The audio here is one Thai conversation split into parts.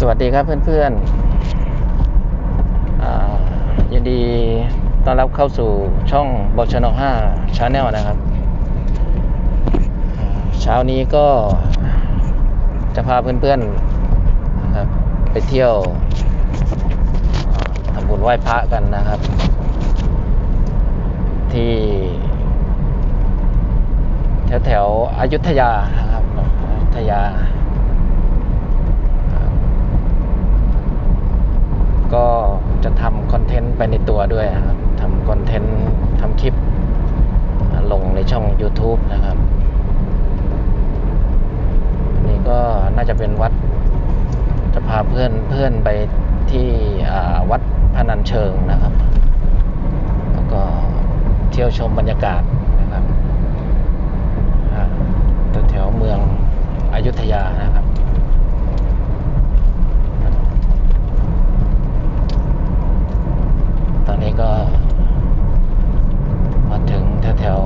สวัสดีครับเพื่อนๆยินดีต้อนรับเข้าสู่ช่องบอชน5 Channel นะครับ เช้านี้ก็จะพาเพื่อนๆนะครับไปเที่ยวทำบุญไหว้พระกันนะครับ ที่แถวแถวๆอยุธยานะครับอยุธยา ก็จะทำคอนเทนต์ไปในตัวด้วยครับทำคอนเทนต์ทำคลิป ลงในช่อง YouTube นะครับ นี่ก็น่าจะเป็นวัด จะพาเพื่อนเพื่อนไปที่วัดพนัญเชิงนะครับ แล้วก็เที่ยวชมบรรยากาศนะครับอ่าแถวๆเมืองอยุธยานะครับ ตอนนี้ก็มาถึงแถว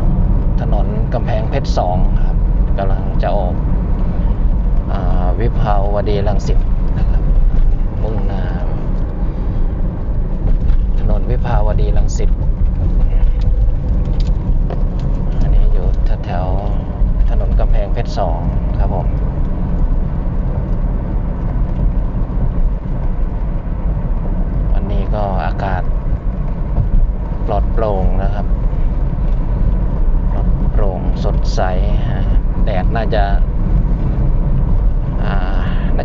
ๆถนนกำแพงเพชรสองครับกำลังจะออกอาวิภาวดีรังสิตนะครับ มุ่งหน้าถนนวิภาวดีรังสิตอันนี้อยู่แถวถนนกำแพงเพชรสองครับผมวันนี้ก็อากาศปลอดโปร่งนะครับปลอดโปร่งสดใสฮะแดดน่าจะ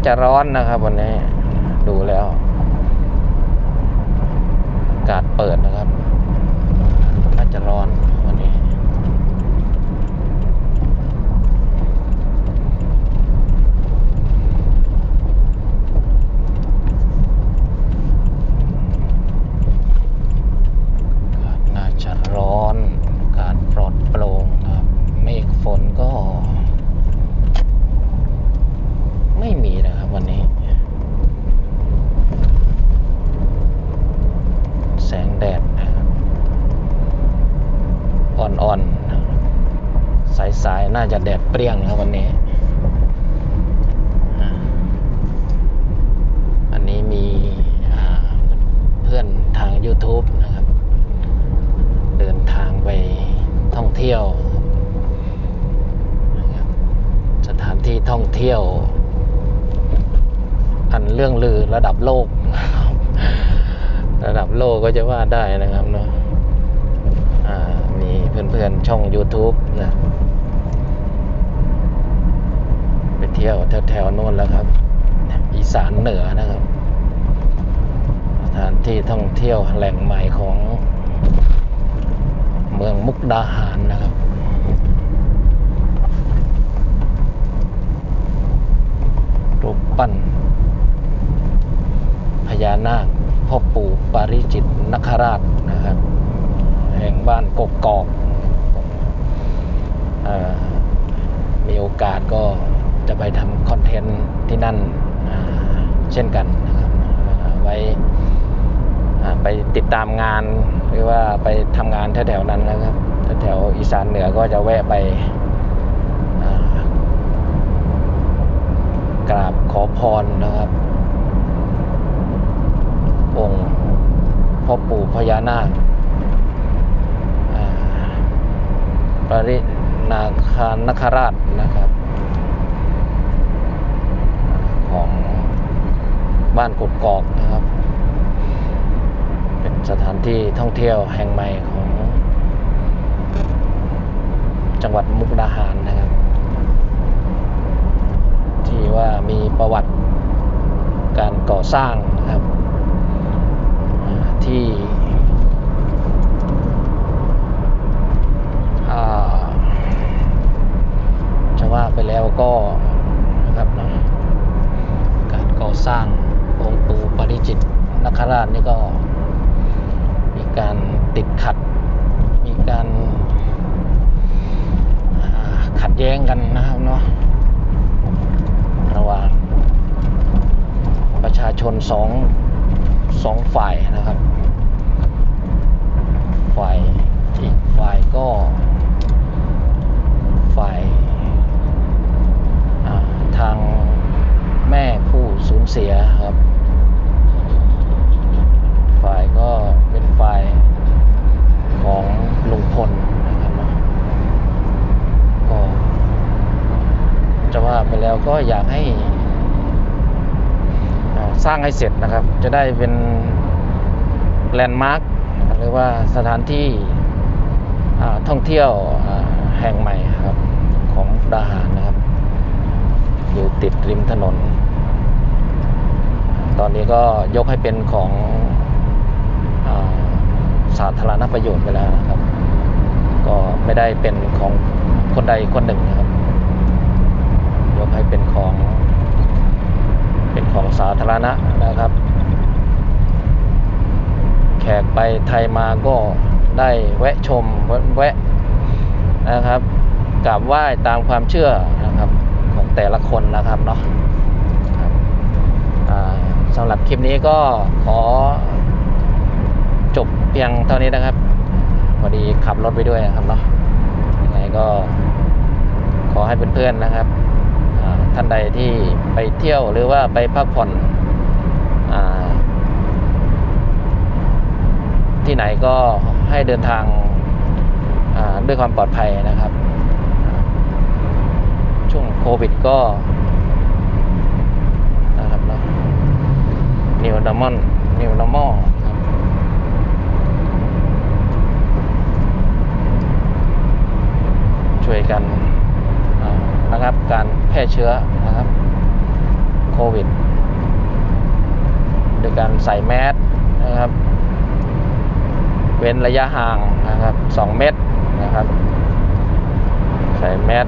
จะร้อนนะครับ วันนี้ ดูแล้ว อากาศเปิดนะครับ น่าจะร้อนวันนี้ อากาศน่าจะร้อนอากาศปลอดโปร่งนะครับเมฆฝนก็ ไม่มีนะครับวันนี้ แสงแดดนะครับอ่อนๆ สายๆ น่าจะแดด เปรี้ยงนะครับวันนี้ อันนี้มีเพื่อนทาง YouTube นะครับ เดินทางไปท่องเที่ยว สถานที่ท่องเที่ยว อันเรื่องลือระดับโลก ระดับโลกก็จะว่าได้นะครับเนาะอ่ามีเพื่อนๆช่อง YouTube นะไปเที่ยวแถวๆโน้นแล้วครับ อีสานเหนือนะครับ สถานที่ท่องเที่ยวแหล่งใหม่ของเมืองมุกดาหารนะครับรูปปั้นพญานาคพ่อปู่ปาริจิตนคราชนะครับ แห่งบ้านกกอกอมีโอกาสก็ จะไปทำคอนเทนต์ที่นั่นเช่นกันนะครับไว้ไปติดตามงานหรือว่าไปทำงานแถวๆนั้นนะครับแถวๆอีสานเหนือก็จะแวะไปกราบขอพรนะครับ องค์พ่อปู่พญานาคปรินาคานคราชนะครับ ของ บ้านกกอกนะครับ เป็นสถานที่ท่องเที่ยวแห่งใหม่ของ จังหวัดมุกดาหารนะครับ ที่ว่ามีประวัติการก่อสร้างนะครับ ที่อาจะว่าไปแล้วก็นะครับนะการก่อสร้าง องค์ปู่ปริจิตนคราชนี่ก็มีการติดขัด มีการขัดแย้งกันนะครับเนาะระหว่างประชาชนสองสองฝ่ายนะครับ ฝ่ายอีกฝ่ายก็ ไปแล้วก็อยากให้สร้างให้เสร็จนะครับ จะได้เป็นแลนด์มาร์คหรือว่าสถานที่ท่องเที่ยวแห่งใหม่ครับของดาหารนะครับ อยู่ติดริมถนน ตอนนี้ก็ยกให้เป็นของอสาธารณประโยชน์ไปแล้วนะครับ ก็ไม่ได้เป็นของคนใดคนหนึ่งนะครับ ให้เป็นของ เป็นของสาธารณะนะครับ แขกไปไทยมาก็ได้แวะชมแวะนะครับกราบไหว้ตามความเชื่อนะครับของแต่ละคนนะครับเนาะสำหรับคลิปนี้ก็ขอจบเพียงเท่านี้นะครับ พอดีขับรถไปด้วยนะครับเนาะยังไงก็ขอให้เพื่อนๆนะครับ ท่านใดที่ไปเที่ยวหรือว่าไปพักผ่อนอที่ไหนก็ให้เดินทางด้วยความปลอดภัยนะครับ ช่วงโควิดก็นะครับเนาะ New Normal New Normal ครับช่วยกัน อ่านะครับการแพร่เชื้อนะครับโควิดโดยการใส่แมสนะครับ เว้นระยะห่างนะครับ2เมตรนะครับ ใส่แมส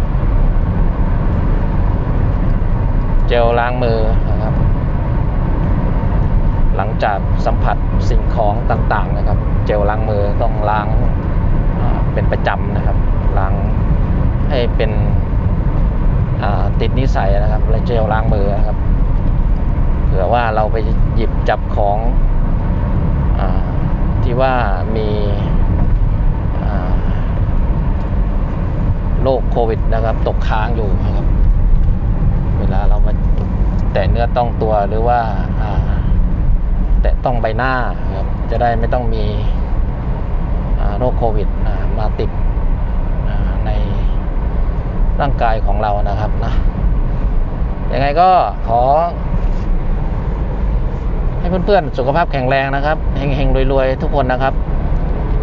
เจลล้างมือนะครับ หลังจากสัมผัสสิ่งของต่างๆนะครับ เจลล้างมือต้องล้างเป็นประจำนะครับ ล้างให้เป็น ติดนิสัยนะครับ และเจลล้างมือนะครับ เผื่อว่าเราไปหยิบจับของอที่ว่ามีโรคโควิดนะครับ ตกค้างอยู่นะครับ เวลาเรามาแตะเนื้อต้องตัวหรือว่าแตะต้องใบหน้าครับจะได้ไม่ต้องมีโรคโควิดมาติดในร่างกายของเรานะครับนะ ยังไงก็ขอ ให้เพื่อนๆสุขภาพแข็งแรงนะครับเฮงๆรวยๆ ทุกคนนะครับ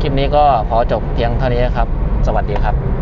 คลิปนี้ก็ขอจบเพียงเท่านี้ครับ สวัสดีครับ